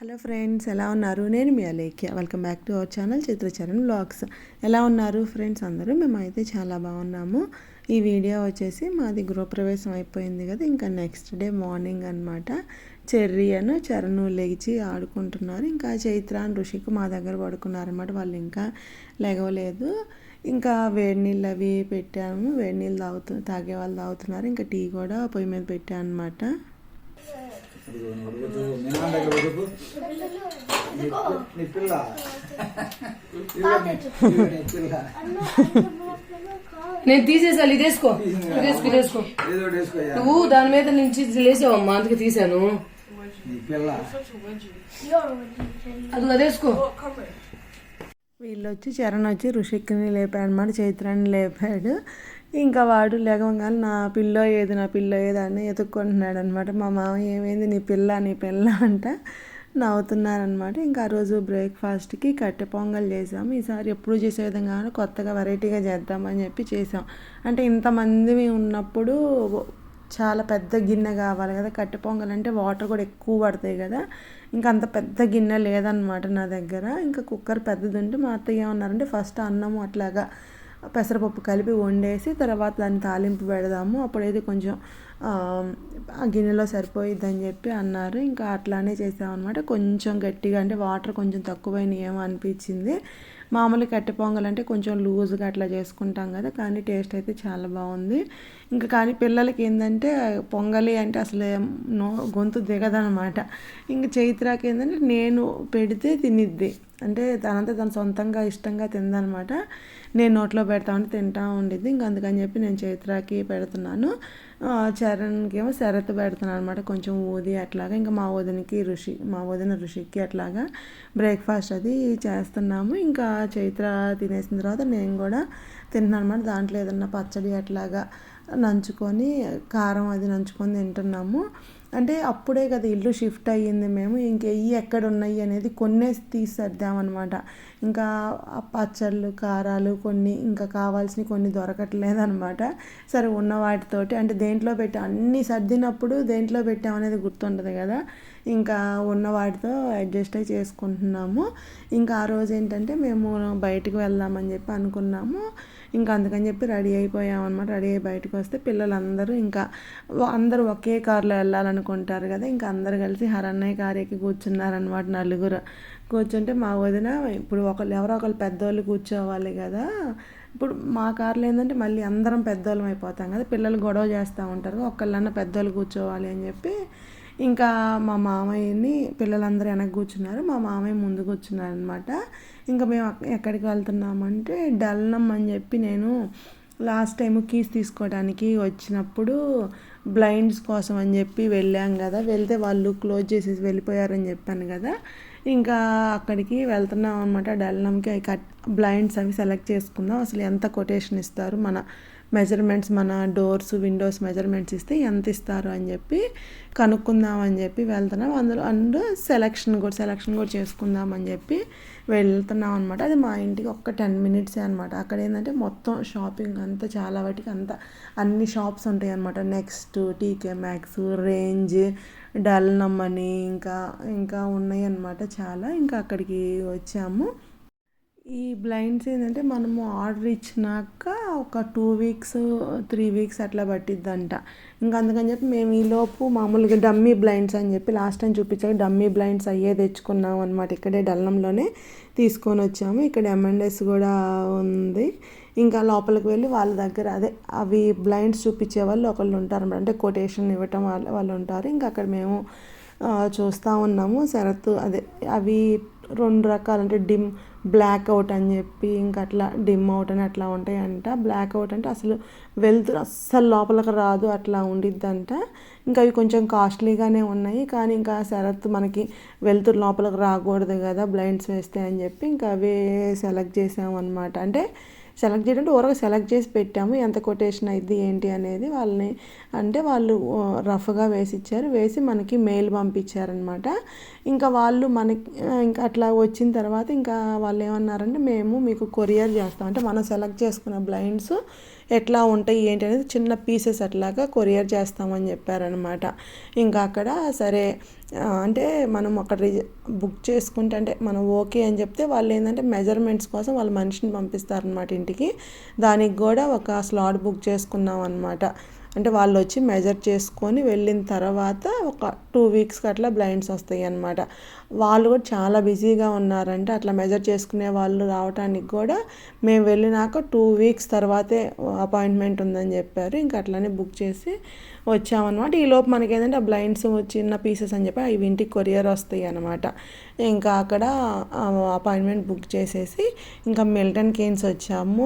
Hello friends ఎలా ఉన్నారు? నేను మీ Alekhya. Welcome back to our channel Chitracharan blogs. ఎలా ఉన్నారు ఫ్రెండ్స్ అందరూ? మేమైతే చాలా బాగున్నాము. ఈ వీడియో వచ్చేసి మాది గృహప్రవేశం అయిపోయింది కదా ఇంకా నెక్స్ట్ డే మార్నింగ్ అనమాట చెర్రీ అను చరణు లేచి ఆడుకుంటున్నారు. ఇంకా చైత్ర అని ఋషికి మా దగ్గర పడుకున్నారన్నమాట. వాళ్ళు ఇంకా లేగవలేదు ఇంకా వేడి నీళ్ళు అవి పెట్టాము. వేడి నీళ్ళు తాగుతూ తాగే వాళ్ళు తాగుతున్నారు. ఇంకా టీ కూడా పొయ్యి మీద పెట్టాను అనమాట నీ పిల్ల నేను తీసేసాను ఇది వేసుకో. ఇది వేసుకో ఇది వేసుకో. ఏదో ఒకటి వేసుకోయ్యా నువ్వు దాని మీద నుంచి లేసావమ్మా అందుకే తీసాను. అది అది వేసుకో. వీళ్ళు వచ్చి చరణ్ వచ్చి ఋషిక్ని లేపాడు అనమాట చైత్రాన్ని లేపాడు. ఇంకా వాడు లేవగానే నా పిల్లో ఏది నా పిల్లో ఏది అని ఎత్తుక్కుంటున్నాడు అనమాట మా మామ ఏమైంది నీ పిల్ల నీ పిల్ల అంట నవ్వుతున్నారనమాట. ఇంకా ఆ రోజు బ్రేక్ఫాస్ట్కి కట్టె పొంగల్ చేసాము. ఈసారి ఎప్పుడు చేసే విధంగా కొత్తగా వెరైటీగా చేద్దామని చెప్పి చేసాం. అంటే ఇంతమంది ఉన్నప్పుడు చాలా పెద్ద గిన్నె కావాలి కదా. కట్టె పొంగల్ అంటే వాటర్ కూడా ఎక్కువ పడతాయి కదా. ఇంకా అంత పెద్ద గిన్నె లేదనమాట నా దగ్గర. ఇంకా కుక్కర్ పెద్దది ఉంటే మా అత్తయ్య ఏమన్నారంటే ఫస్ట్ అన్నం అట్లాగా పెసరపప్పు కలిపి వండేసి తర్వాత దాన్ని తాలింపు పెడదాము. అప్పుడైతే కొంచెం ఆ, గిన్నెలో సరిపోయిద్దని చెప్పి అన్నారు. ఇంకా అట్లానే చేసామన్నమాట. కొంచెం గట్టిగా అంటే వాటర్ కొంచెం తక్కువైనవి ఏమో అనిపించింది. మామూలు కట్టె పొంగల్ అంటే కొంచెం లూజ్గా అట్లా చేసుకుంటాం కదా కానీ టేస్ట్ అయితే చాలా బాగుంది. ఇంకా కానీ పిల్లలకి ఏంటంటే పొంగలి అంటే అసలు నో గొంతు దిగదనమాట. ఇంకా చైత్రాకి ఏంటంటే నేను పెడితే తినిద్ది. అంటే తనంతా తను సొంతంగా ఇష్టంగా తిందనమాట. నేను నోట్లో పెడతా ఉంటే తింటా ఉండిద్ది. ఇంక అందుకని చెప్పి నేను చైత్రాకి పెడుతున్నాను. చరణ్కి ఏమో శరత్ పెడుతున్నాను అనమాట కొంచెం ఊది అట్లాగా. ఇంకా మా వదినకి ఋషి మా వదిన ఋషికి అట్లాగా బ్రేక్ఫాస్ట్ అది చేస్తున్నాము. ఇంకా చైత్ర తినేసిన తర్వాత నేను కూడా తింటున్నాను అనమాట దాంట్లో ఏదన్నా పచ్చడి అట్లాగా నంచుకొని కారం అది నంచుకొని తింటున్నాము. అంటే అప్పుడే కదా ఇల్లు షిఫ్ట్ అయ్యింది మేము. ఇంక ఇవి ఎక్కడ ఉన్నాయి అనేది కొన్నే తీసేద్దామన్నమాట. ఇంకా పచ్చళ్ళు కారాలు కొన్ని ఇంకా కావాల్సినవి కొన్ని దొరకట్లేదు అనమాట సరే ఉన్న వాటితోటి అంటే దేంట్లో పెట్టి అన్నీ సర్దినప్పుడు దేంట్లో పెట్టామనేది గుర్తుంటుంది కదా. ఇంకా ఉన్న వాటితో అడ్జస్ట్ అయి చేసుకుంటున్నాము. ఇంకా ఆ రోజు ఏంటంటే మేము బయటకు వెళ్దామని చెప్పి అనుకున్నాము. ఇంకా అందుకని చెప్పి రెడీ అయిపోయామన్నమాట. రెడీ అయ్యి బయటకు వస్తే పిల్లలందరూ ఇంకా అందరూ ఒకే కారులో వెళ్ళాలనుకుంటారు కదా. ఇంకా అందరు కలిసి హరన్నయ్య కారు ఎక్కి కూర్చున్నారనమాట నలుగురు. కూర్చుంటే మా వదిన ఇప్పుడు ఒకళ్ళు ఎవరో ఒకళ్ళు పెద్దోళ్ళు కూర్చోవాలి కదా. ఇప్పుడు మా కార్లో ఏంటంటే మళ్ళీ అందరం పెద్దోళ్ళం అయిపోతాం కదా. పిల్లలు గొడవ చేస్తూ ఉంటారు ఒకళ్ళన్నా పెద్దోళ్ళు కూర్చోవాలి అని చెప్పి ఇంకా మా మామయ్యని పిల్లలందరూ వెనక కూర్చున్నారు. మా మామయ్య ముందు కూర్చున్నారు అనమాట ఇంకా మేము ఎక్కడికి వెళ్తున్నామంటే డల్నం అని చెప్పి నేను లాస్ట్ టైం కీస్ తీసుకోవడానికి వచ్చినప్పుడు బ్లైండ్స్ కోసం అని చెప్పి వెళ్ళాం కదా. వెళ్తే వాళ్ళు క్లోజ్ చేసేసి వెళ్ళిపోయారని చెప్పాను కదా. ఇంకా అక్కడికి వెళ్తున్నాం అనమాట డల్నంకి కట్ బ్లైండ్స్ అవి సెలెక్ట్ చేసుకుందాం. అసలు ఎంత కొటేషన్ ఇస్తారు మన మెజర్మెంట్స్ మన డోర్స్ విండోస్ మెజర్మెంట్స్ ఇస్తే ఎంత ఇస్తారు అని చెప్పి కనుక్కుందాం అని చెప్పి వెళ్తున్నాం. అందులో అండ్ సెలక్షన్ కూడా సెలక్షన్ కూడా చేసుకుందాం అని చెప్పి వెళ్తున్నాం అనమాట అది మా ఇంటికి ఒక్క టెన్ మినిట్సే అనమాట అక్కడ ఏంటంటే మొత్తం షాపింగ్ అంతా చాలా వాటికి అంతా అన్ని షాప్స్ ఉంటాయి అనమాట next T K Maxx range Dunelm అని ఇంకా ఇంకా ఉన్నాయి అనమాట చాలా. ఇంకా అక్కడికి వచ్చాము. ఈ బ్లైండ్స్ ఏంటంటే మనము ఆర్డర్ ఇచ్చినాక ఒక టూ వీక్స్ త్రీ వీక్స్ అట్లా పట్టిద్దంట. ఇంకా అందుకని చెప్పి మేము ఈలోపు మామూలుగా డమ్మీ బ్లైండ్స్ అని చెప్పి లాస్ట్ టైం చూపించాక డమ్మీ బ్లైండ్స్ అయ్యే తెచ్చుకున్నాం అనమాట ఇక్కడే డల్లంలోనే తీసుకొని వచ్చాము. ఇక్కడ ఎంఎండెస్ కూడా ఉంది. ఇంకా లోపలికి వెళ్ళి వాళ్ళ దగ్గర అదే అవి బ్లైండ్స్ చూపించే వాళ్ళు ఒకళ్ళు ఉంటారు అనమాట అంటే కొటేషన్ ఇవ్వటం వాళ్ళు వాళ్ళు ఉంటారు. ఇంకా అక్కడ మేము చూస్తూ ఉన్నాము. శరత్ అదే అవి రెండు రకాలు. అంటే డిమ్ బ్లాక్ అవుట్ అని చెప్పి ఇంకా అట్లా డిమ్ అవుట్ అని అట్లా ఉంటాయంట. బ్లాక్ అవుట్ అంటే అసలు వెళ్తురు అస్సలు లోపలికి రాదు అట్లా ఉండిద్దంట. ఇంకా అవి కొంచెం కాస్ట్లీగానే ఉన్నాయి. కానీ ఇంకా శరత్ మనకి వెళ్తురు లోపలికి రాకూడదు కదా బ్లైండ్స్ వేస్తే అని చెప్పి ఇంకా అవే సెలెక్ట్ చేసామన్నమాట. అంటే సెలెక్ట్ చేయడం అంటే సెలెక్ట్ చేసి పెట్టాము. ఎంత కొటేషన్ అయింది ఏంటి అనేది వాళ్ళని అంటే వాళ్ళు రఫ్గా వేసి ఇచ్చారు. వేసి మనకి మెయిల్ పంపించారనమాట ఇంకా వాళ్ళు మనకి ఇంకా అట్లా వచ్చిన తర్వాత ఇంకా వాళ్ళు ఏమన్నారంటే మేము మీకు కొరియర్ చేస్తాం. అంటే మనం సెలెక్ట్ చేసుకున్న బ్లైండ్స్ ఎట్లా ఉంటాయి ఏంటి అనేది చిన్న పీసెస్ అట్లాగా కొరియర్ చేస్తామని చెప్పారనమాట ఇంకా అక్కడ సరే అంటే మనం అక్కడ రిజ- బుక్ చేసుకుంటే అంటే మనం ఓకే అని చెప్తే వాళ్ళు ఏంటంటే మెజర్మెంట్స్ కోసం వాళ్ళ మనిషిని పంపిస్తారనమాట ఇంటికి. దానికి కూడా ఒక స్లాట్ బుక్ చేసుకున్నాం అనమాట అంటే వాళ్ళు వచ్చి మెజర్ చేసుకొని వెళ్ళిన తర్వాత ఒక టూ వీక్స్కి అట్లా బ్లైండ్స్ వస్తాయి అన్నమాట. వాళ్ళు కూడా చాలా బిజీగా ఉన్నారంటే అట్లా మెజర్ చేసుకునే వాళ్ళు రావడానికి కూడా మేము వెళ్ళినాక టూ వీక్స్ తర్వాతే అపాయింట్మెంట్ ఉందని చెప్పారు. ఇంకా అట్లానే బుక్ చేసి వచ్చామన్నమాట. ఈ లోపు మనకి ఏంటంటే ఆ బ్లైండ్స్ చిన్న పీసెస్ అని చెప్పి అవి ఇంటికి కొరియర్ వస్తాయి అన్నమాట. ఇంకా అక్కడ అపాయింట్మెంట్ బుక్ చేసేసి ఇంకా మిల్టన్ కేన్స్ వచ్చాము.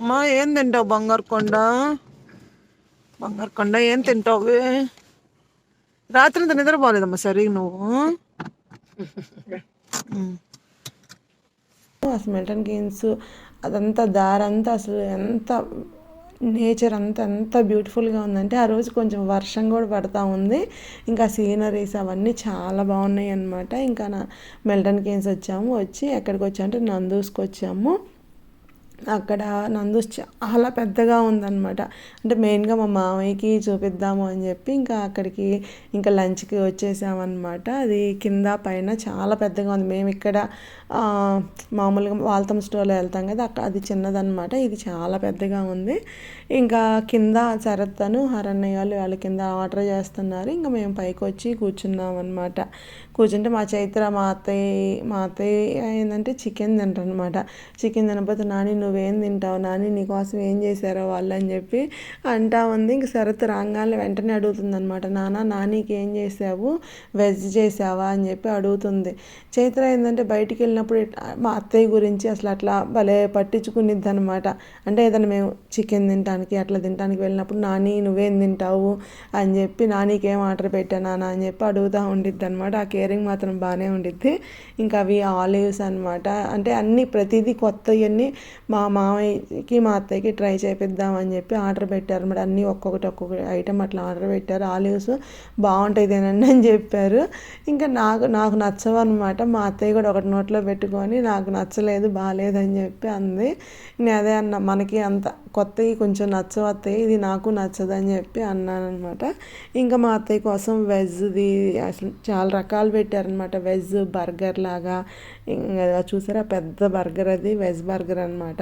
అమ్మా ఏం తింటావు బంగారు కొండ? బంగారు కొండ ఏం తింటావు రాత్రి అంతా నిద్రపోలేదమ్మా సరే నువ్వు. అసలు మిల్టన్ గేమ్స్ అదంతా దారంతా అసలు ఎంత నేచర్ అంతా ఎంత బ్యూటిఫుల్గా ఉందంటే ఆ రోజు కొంచెం వర్షం కూడా పడతా ఉంది. ఇంకా సీనరీస్ అవన్నీ చాలా బాగున్నాయి అన్నమాట ఇంకా నా మిల్టన్ కేన్స్ వచ్చాము వచ్చి ఎక్కడికి వచ్చామంటే నందూస్కి వచ్చాము. అక్కడ నందు చాలా పెద్దగా ఉందన్నమాట. అంటే మెయిన్గా మా మామయ్యకి చూపిద్దాము అని చెప్పి ఇంకా అక్కడికి ఇంకా లంచ్కి వచ్చేసామన్నమాట. అది కింద పైన చాలా పెద్దగా ఉంది. మేము ఇక్కడ మామూలుగా వాల్తం స్టోర్లో వెళ్తాం కదా అక్కడ అది చిన్నదన్నమాట. ఇది చాలా పెద్దగా ఉంది. ఇంకా కింద శరత్తను హరణయ్యాలు వాళ్ళు వాళ్ళ కింద ఆర్డర్ చేస్తున్నారు. ఇంకా మేము పైకి వచ్చి కూర్చున్నాం అనమాట కూర్చుంటే మా చైత్ర మా అత్తయ్య మా అత్తయ్య ఏంటంటే చికెన్ తింటారనమాట చికెన్ తినకపోతే నాని నువ్వు తింటావు? నాని నీకోసం ఏం చేశారో వాళ్ళు అని చెప్పి అంటా ఉంది. ఇంక శరత్ రాగానే వెంటనే అడుగుతుంది అనమాట నాన్న నానికి ఏం చేసావు వెజ్ చేసావా అని చెప్పి అడుగుతుంది. చైత్ర ఏంటంటే బయటికి వెళ్ళినప్పుడు మా అత్తయ్య గురించి అసలు అట్లా భలే పట్టించుకునిద్ది అనమాట అంటే ఏదైనా మేము చికెన్ తినడానికి అట్లా తినడానికి వెళ్ళినప్పుడు నాని నువ్వేం తింటావు? అని చెప్పి నానికి ఏం ఆర్డర్ పెట్టానా అని చెప్పి అడుగుతూ ఉండిద్ది అనమాట ఆ కేరింగ్ మాత్రం బాగానే ఉండిద్ది. ఇంకా అవి ఆలివ్స్ అనమాట అంటే అన్నీ ప్రతిదీ కొత్తవన్నీ మా మా మామయ్యకి మా అత్తయ్యకి ట్రై చేపిద్దామని చెప్పి ఆర్డర్ పెట్టారు. మరి అన్నీ ఒక్కొక్కటి ఒక్కొక్కటి ఐటమ్ అట్లా ఆర్డర్ పెట్టారు. ఆలివ్స్ బాగుంటాయి తినండి అని చెప్పారు. ఇంకా నాకు నాకు నచ్చవు అనమాట మా అత్తయ్య కూడా ఒకటి నోట్లో పెట్టుకొని నాకు నచ్చలేదు బాగాలేదని చెప్పి అంది. నేను అదే అన్న మనకి అంత కొత్తవి కొంచెం నచ్చవు అత్తయ్య ఇది నాకు నచ్చదని చెప్పి అన్నానమాట ఇంకా మా అత్తయ్య కోసం వెజ్ది అసలు చాలా రకాలు పెట్టారనమాట వెజ్ బర్గర్ లాగా ఇంకా చూసారా? పెద్ద బర్గర్ అది వెజ్ బర్గర్ అనమాట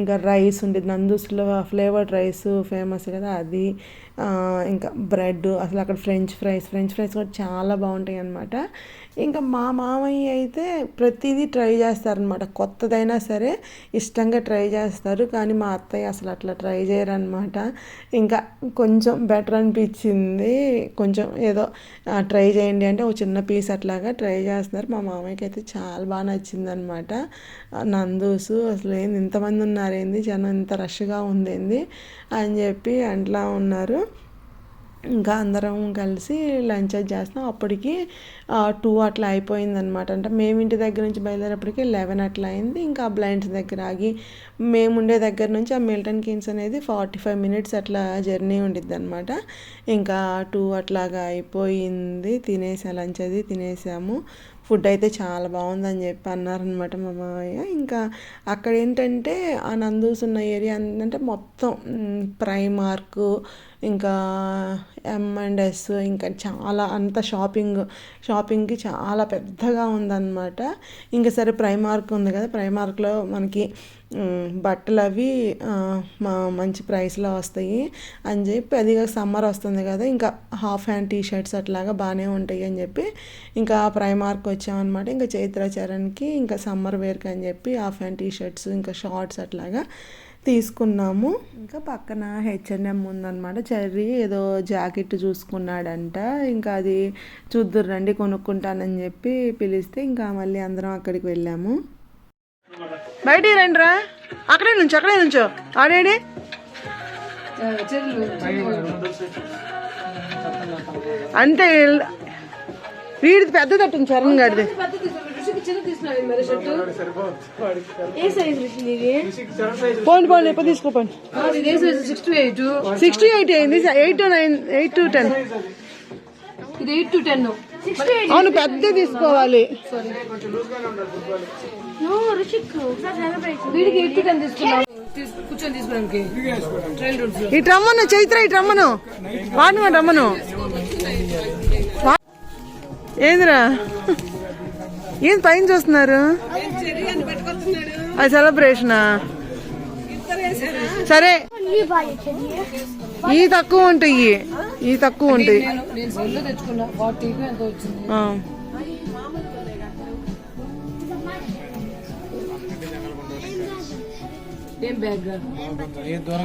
ఇంకా రైస్ ఉండేది. నందూస్లో ఫ్లేవర్డ్ రైస్ ఫేమస్ కదా అది. ఇంకా బ్రెడ్ అసలు అక్కడ ఫ్రెంచ్ ఫ్రైస్ ఫ్రెంచ్ ఫ్రైస్ కూడా చాలా బాగుంటాయి అనమాట ఇంకా మా మామయ్య అయితే ప్రతిదీ ట్రై చేస్తారనమాట కొత్తదైనా సరే ఇష్టంగా ట్రై చేస్తారు. కానీ మా అత్తయ్య అసలు అట్లా ట్రై చేయరనమాట ఇంకా కొంచెం బెటర్ అనిపించింది. కొంచెం ఏదో ట్రై చేయండి అంటే ఒక చిన్న పీస్ అట్లాగా ట్రై చేస్తున్నారు. మా మామయ్యకి అయితే చాలా బాగా నచ్చిందనమాట నందూసు అసలు ఏంది ఇంతమంది ఉన్నారేంది? జనం ఇంత రష్గా ఉందేంది? అని చెప్పి అట్లా ఉన్నారు. ఇంకా అందరం కలిసి లంచ్ అది అప్పటికి టూ అట్లా అయిపోయిందనమాట అంటే మేము ఇంటి దగ్గర నుంచి బయలుదేరేపటికి లెవెన్ అట్లా అయింది. ఇంకా బ్లైండ్స్ దగ్గర ఆగి మేము ఉండే దగ్గర నుంచి ఆ మిల్టన్ కిన్స్ అనేది ఫార్టీ ఫైవ్ మినిట్స్ అట్లా జర్నీ ఉండిద్ది అనమాట ఇంకా టూ అట్లాగా అయిపోయింది. తినేసా లంచ్ అది తినేసాము. ఫుడ్ అయితే చాలా బాగుందని చెప్పి అన్నారనమాట మా మామయ్య ఇంకా అక్కడ ఏంటంటే ఆ నందూస్ ఉన్న ఏరియా ఏంటంటే మొత్తం ప్రైమార్క్ ఇంకా ఎం అండ్ ఎస్ ఇంకా చాలా అంత షాపింగ్ షాపింగ్కి చాలా పెద్దగా ఉందన్నమాట. ఇంకా సరే ప్రైమార్క్ ఉంది కదా ప్రైమార్క్లో మనకి బట్టలు అవి మా మంచి ప్రైస్లో వస్తాయి అని చెప్పి అదిగా సమ్మర్ వస్తుంది కదా ఇంకా హాఫ్ హ్యాండ్ టీ షర్ట్స్ అట్లాగా బాగానే ఉంటాయి అని చెప్పి ఇంకా ప్రైమార్క్ వచ్చామన్నమాట. ఇంకా చైత్రాచరణ్కి ఇంకా సమ్మర్ వేర్కి అని చెప్పి హాఫ్ హ్యాండ్ టీ షర్ట్స్ ఇంకా షార్ట్స్ అట్లాగా తీసుకున్నాము. ఇంకా పక్కన హెచ్ఎన్ఎం ఉందన్నమాట. చెర్రీ ఏదో జాకెట్ చూసుకున్నాడంట. ఇంకా అది చూద్దురు రండి కొనుక్కుంటానని చెప్పి పిలిస్తే ఇంకా మళ్ళీ అందరం అక్కడికి వెళ్ళాము. బయటికి రండి రా అక్కడే నుంచో అక్కడే నుంచో. ఆడేడి. అంటే వీడిది పెద్ద తట్టుంది చరణ్ గాడిది పెద్ద తీసుకున్నా ఋషికి చిన్న తీసుకున్నావు మరి షర్టు. ఏ సైజ్ ఋషి నీది? పోండి పోండి ఎప్పుడు తీసుకోపోండి. కాదు, ఇది ఏ size six to eight sixty eight అయింది eight to nine eight to ten ఇది ఎయిట్ టు టెన్ అవును పెద్ద తీసుకోవాలి. వీడికి ఎయిట్ టు టెన్ కూర్చొని ఇటు రమ్మను చైత్ర ఇటు రమ్మను వాడిని వాడు రమ్మను. ఏందిరా? ఏం పైన చూస్తున్నారు? అది సెలబ్రేషనా సరే. ఈ తక్కువ ఉంటాయి ఈ. తక్కువ ఉంటాయి.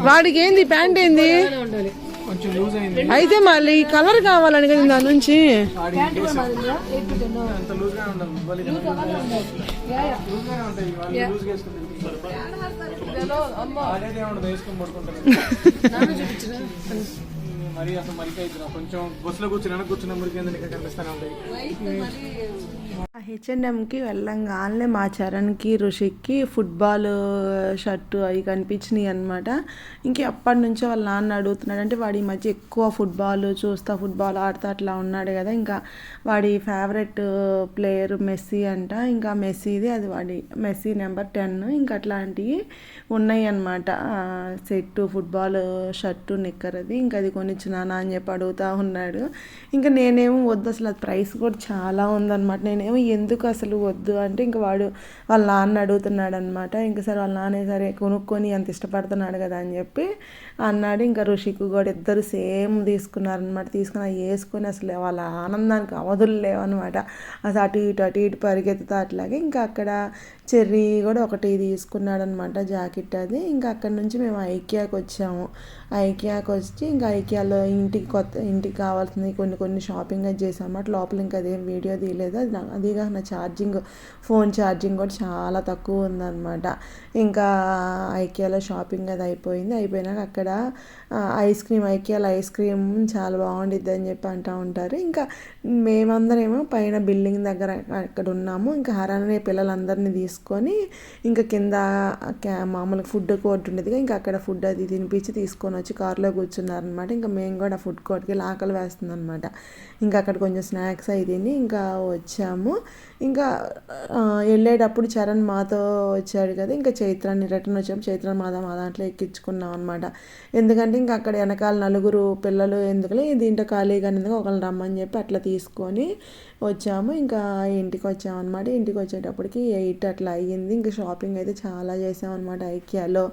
వాడికి ఏంది? ప్యాంట్ ఏంది? ఉండాలి కొంచెం లూజ్ అయింది. అయితే మళ్ళీ ఈ కలర్ కావాలని కదా దాని నుంచి. మరి అసలు మరికి కొంచెం బస్సులో కూర్చుని వెనక కూర్చున్న మురికి కనిపిస్తూనే ఉంటాయి? ఆ హెచ్ఎండ్ఎంకి వెళ్ళంగానే మా చరణ్కి ఋషిక్కి ఫుట్బాల్ షర్టు అవి కనిపించినాయి అనమాట ఇంక అప్పటి నుంచో వాళ్ళ నాన్న అడుగుతున్నాడు అంటే వాడి మధ్య ఎక్కువ ఫుట్బాల్ చూస్తా ఫుట్బాల్ ఆడుతా అట్లా ఉన్నాడు కదా. ఇంకా వాడి ఫేవరెట్ ప్లేయర్ మెస్సీ అంట. ఇంకా మెస్సీది అది వాడి మెస్సీ నెంబర్ టెన్ ఇంకా అట్లాంటివి ఉన్నాయి అనమాట సెట్ ఫుట్బాల్ షర్టు నిక్కరది. ఇంకా అది కొనిచ్చినానా అని చెప్పి అడుగుతా ఉన్నాడు. ఇంకా నేనేమో వద్దు అసలు అది ప్రైస్ కూడా చాలా ఉందన్నమాట. నేనేమో ఎందుకు అసలు వద్దు అంటే ఇంకా వాడు వాళ్ళ నాన్న అడుగుతున్నాడు అనమాట ఇంకా సరే వాళ్ళ నాన్న సరే కొనుక్కొని అంత ఇష్టపడుతున్నాడు కదా అని చెప్పి అన్నాడు. ఇంకా ఋషికు కూడా ఇద్దరు సేమ్ తీసుకున్నారనమాట తీసుకుని అవి వేసుకొని అసలు వాళ్ళ ఆనందానికి అవధులు లేవన్నమాట. అసలు అటు ఇటు అటు ఇటు పరిగెత్తుతా అట్లాగే ఇంకా అక్కడ చెర్రీ కూడా ఒకటి తీసుకున్నాడు అనమాట జాకెట్ అది. ఇంకా అక్కడ నుంచి మేము ఐకియాకి వచ్చాము. ఐకియాకి వచ్చి ఇంకా ఐకియాలో ఇంటికి కొత్త ఇంటికి కావాల్సింది కొన్ని కొన్ని షాపింగ్ అది చేసాము అట్లా లోపల ఇంకా అదేం వీడియో తీయలేదు. అది నా- అదిగా నా ఛార్జింగ్ ఫోన్ ఛార్జింగ్ కూడా చాలా తక్కువ ఉందన్నమాట. ఇంకా ఐకియాలో షాపింగ్ అది అయిపోయింది. అయిపోయినాక అక్కడ ఐస్ క్రీమ్ ఐకియాలో ఐస్ క్రీమ్ చాలా బాగుండిద్ది అని చెప్పి అంటూ ఉంటారు. ఇంకా మేమందరేమో పైన బిల్డింగ్ దగ్గర అక్కడ ఉన్నాము ఇంకా హరానే పిల్లలందరినీ తీసుకు చేసుకొని ఇంకా కింద మామూలుగా ఫుడ్ కోర్ట్ ఉండేదిగా ఇంకా అక్కడ ఫుడ్ అది తినిపించి తీసుకొని వచ్చి కారులో కూర్చున్నారనమాట. ఇంకా మేము కూడా ఫుడ్ కోర్ట్కి వెళ్ళి ఆకలి వేస్తుంది అనమాట ఇంకా అక్కడ కొంచెం స్నాక్స్ అయి తిని ఇంకా వచ్చాము. ఇంకా వెళ్ళేటప్పుడు చరణ్ మాతో వచ్చాడు కదా ఇంకా చైత్రాన్ని రిటర్న్ వచ్చాము. చైత్రాన్ని మాదా మా దాంట్లో ఎక్కించుకున్నాం అనమాట. ఎందుకంటే ఇంకా అక్కడ వెనకాల నలుగురు పిల్లలు ఎందుకులే దీంట్లో ఖాళీగా ఎందుకు ఒకళ్ళు రమ్మని చెప్పి అట్లా తీసుకొని వచ్చాము. ఇంకా ఇంటికి వచ్చాము అనమాట ఇంటికి వచ్చేటప్పటికి ఎయిట్ అట్లా అయ్యింది. ఇంకా షాపింగ్ అయితే చాలా చేసామన్నమాట. ఐకియాలో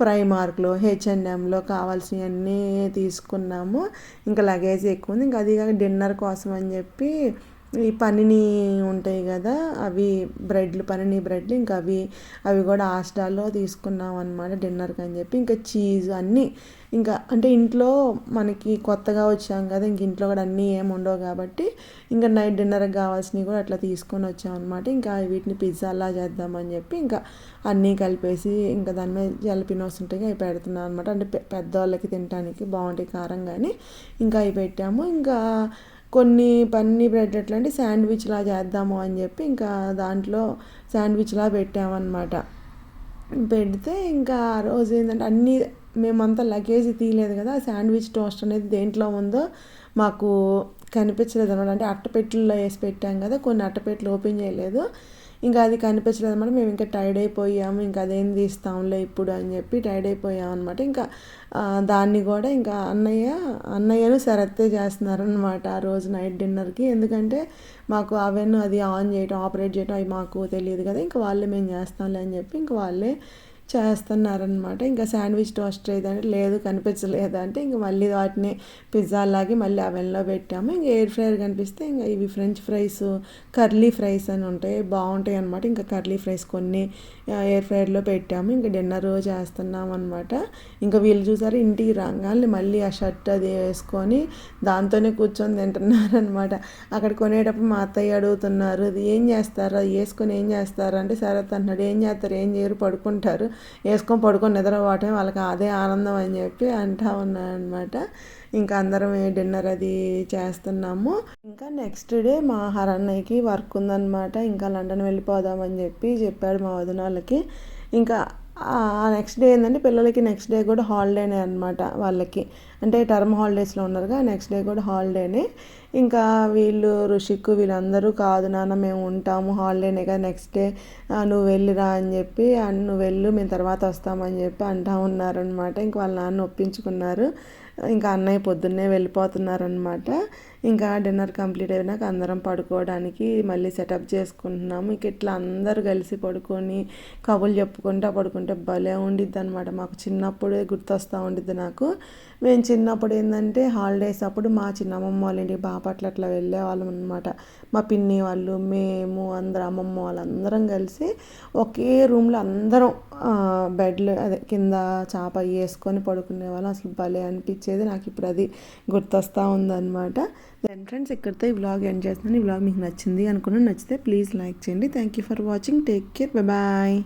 ప్రైమార్క్లో హెచ్ఎన్ఎంలో కావాల్సినవన్నీ తీసుకున్నాము. ఇంకా లగేజ్ ఎక్కువ ఉంది ఇంకా అది కాక డిన్నర్ కోసం అని చెప్పి ఈ పనిని ఉంటాయి కదా అవి బ్రెడ్లు పనిని బ్రెడ్లు ఇంకా అవి అవి కూడా ఆస్టాల్లో తీసుకున్నాం అనమాట డిన్నర్కి అని చెప్పి. ఇంకా చీజ్ అన్నీ ఇంకా అంటే ఇంట్లో మనకి కొత్తగా వచ్చాం కదా ఇంక ఇంట్లో కూడా అన్నీ ఏమి ఉండవు కాబట్టి ఇంకా నైట్ డిన్నర్కి కావాల్సినవి కూడా అట్లా తీసుకొని వచ్చాం అనమాట ఇంకా వీటిని పిజ్జాలా చేద్దామని చెప్పి ఇంకా అన్నీ కలిపేసి ఇంకా దాని మీద జలపినోస్ ఉంటాయి అవి పెడుతున్నాం అనమాట అంటే పెద్దవాళ్ళకి తినడానికి బాగుంటాయి కారం కానీ ఇంకా అవి పెట్టాము. ఇంకా కొన్ని పన్నీ బ్రెడ్ ఎట్లా అంటే శాండ్విచ్లా చేద్దాము అని చెప్పి ఇంకా దాంట్లో శాండ్విచ్లా పెట్టామన్నమాట. పెడితే ఇంకా ఆ రోజు ఏంటంటే అన్నీ మేమంతా లగేజ్ తీయలేదు కదా ఆ శాండ్విచ్ టోస్ట్ అనేది దేంట్లో ఉందో మాకు కనిపించలేదు అనమాట అంటే అట్టపెట్టెల్లో వేసి పెట్టాం కదా కొన్ని అట్టపెట్టెలు ఓపెన్ చేయలేదు. ఇంకా అది కనిపించలేదు అనమాట మేము ఇంకా టైర్డ్ అయిపోయాము. ఇంకా అదేం తీస్తాంలే ఇప్పుడు అని చెప్పి టైర్డ్ అయిపోయాం అనమాట ఇంకా దాన్ని కూడా ఇంకా అన్నయ్య అన్నయ్యను సరత్తే చేస్తున్నారనమాట ఆ రోజు నైట్ డిన్నర్కి ఎందుకంటే మాకు అవెన్ అది ఆన్ చేయటం ఆపరేట్ చేయటం అవి మాకు తెలియదు కదా. ఇంకా వాళ్ళే మేము చేస్తాంలే అని చెప్పి ఇంకా వాళ్ళే చేస్తున్నారనమాట ఇంకా శాండ్విచ్ టోస్టర్ ఏదంటే లేదు కనిపించలేదు అంటే ఇంకా మళ్ళీ వాటిని పిజ్జా లాగి మళ్ళీ అవెన్లో పెట్టాము. ఇంకా ఎయిర్ ఫ్రైయర్ కనిపిస్తే ఇంకా ఇవి ఫ్రెంచ్ ఫ్రైస్ కర్లీ ఫ్రైస్ అని ఉంటాయి బాగుంటాయి అనమాట ఇంకా కర్లీ ఫ్రైస్ కొన్ని ఎయిర్ ఫ్రైయర్లో పెట్టాము. ఇంకా డిన్నర్ చేస్తున్నాం అనమాట ఇంకా వీళ్ళు చూసారు ఇంటికి రాగానే మళ్ళీ ఆ షర్ట్ అది వేసుకొని దాంతోనే కూర్చొని తింటున్నారనమాట అక్కడ కొనేటప్పుడు మా అత్తయ్య అడుగుతున్నారు అది ఏం చేస్తారు? అది వేసుకొని ఏం చేస్తారు? అంటే శరత్ అంటున్నాడు ఏం చేస్తారు? ఏం చేయరు? పడుకుంటారు. వేసుకొని పడుకొని నిద్రపోవటం వాళ్ళకి అదే ఆనందం అని చెప్పి అంటా ఉన్నారనమాట ఇంకా అందరం డిన్నర్ అది చేస్తున్నాము. ఇంకా నెక్స్ట్ డే మా హరన్నయ్యకి వర్క్ ఉందన్నమాట. ఇంకా లండన్ వెళ్ళిపోదామని చెప్పి చెప్పాడు మా వదినాలకి ఇంకా నెక్స్ట్ డే ఏంటంటే పిల్లలకి నెక్స్ట్ డే కూడా హాలిడేనే అనమాట వాళ్ళకి. అంటే టర్మ్ హాలిడేస్లో ఉన్నారుగా నెక్స్ట్ డే కూడా హాలిడేనే. ఇంకా వీళ్ళు రుషిక్ వీళ్ళందరూ కాదు నాన్న మేము ఉంటాము హాలిడేనే కదా నెక్స్ట్ డే. నువ్వు వెళ్ళిరా అని చెప్పి నువ్వు వెళ్ళు మేము తర్వాత వస్తామని చెప్పి అంటా ఉన్నారనమాట ఇంక వాళ్ళ నాన్న ఒప్పించుకున్నారు. ఇంకా అన్నయ్య పొద్దున్నే వెళ్ళిపోతున్నారనమాట ఇంకా డిన్నర్ కంప్లీట్ అయినాక అందరం పడుకోవడానికి మళ్ళీ సెటప్ చేసుకుంటున్నాము. ఇక ఇట్లా అందరు కలిసి పడుకొని కబుర్లు చెప్పుకుంటా పడుకుంటే భలే ఉండిద్ది అనమాట మాకు చిన్నప్పుడే గుర్తొస్తూ ఉండిద్ది నాకు. మేము చిన్నప్పుడు ఏంటంటే హాలిడేస్ అప్పుడు మా చిన్నమ్మమ్మ వాళ్ళ ఇంటికి బాపట్ల అట్లా వెళ్ళేవాళ్ళం అనమాట మా పిన్ని వాళ్ళు మేము అందరం అమ్మమ్మ వాళ్ళందరం కలిసి ఒకే రూమ్లో అందరం బెడ్లు అదే కింద చాప వేసుకొని పడుకునే వాళ్ళం. అసలు భలే అనిపించేది. నాకు ఇప్పుడు అది గుర్తొస్తూ ఉందన్నమాట. దెన్ ఫ్రెండ్స్ ఇక్కడితో ఈ వ్లాగ్ ఎండ్ చేస్తున్నాను. ఈ వ్లాగ్ మీకు నచ్చింది అనుకున్నాను నచ్చితే ప్లీజ్ లైక్ చేయండి. Thank you for watching take care bye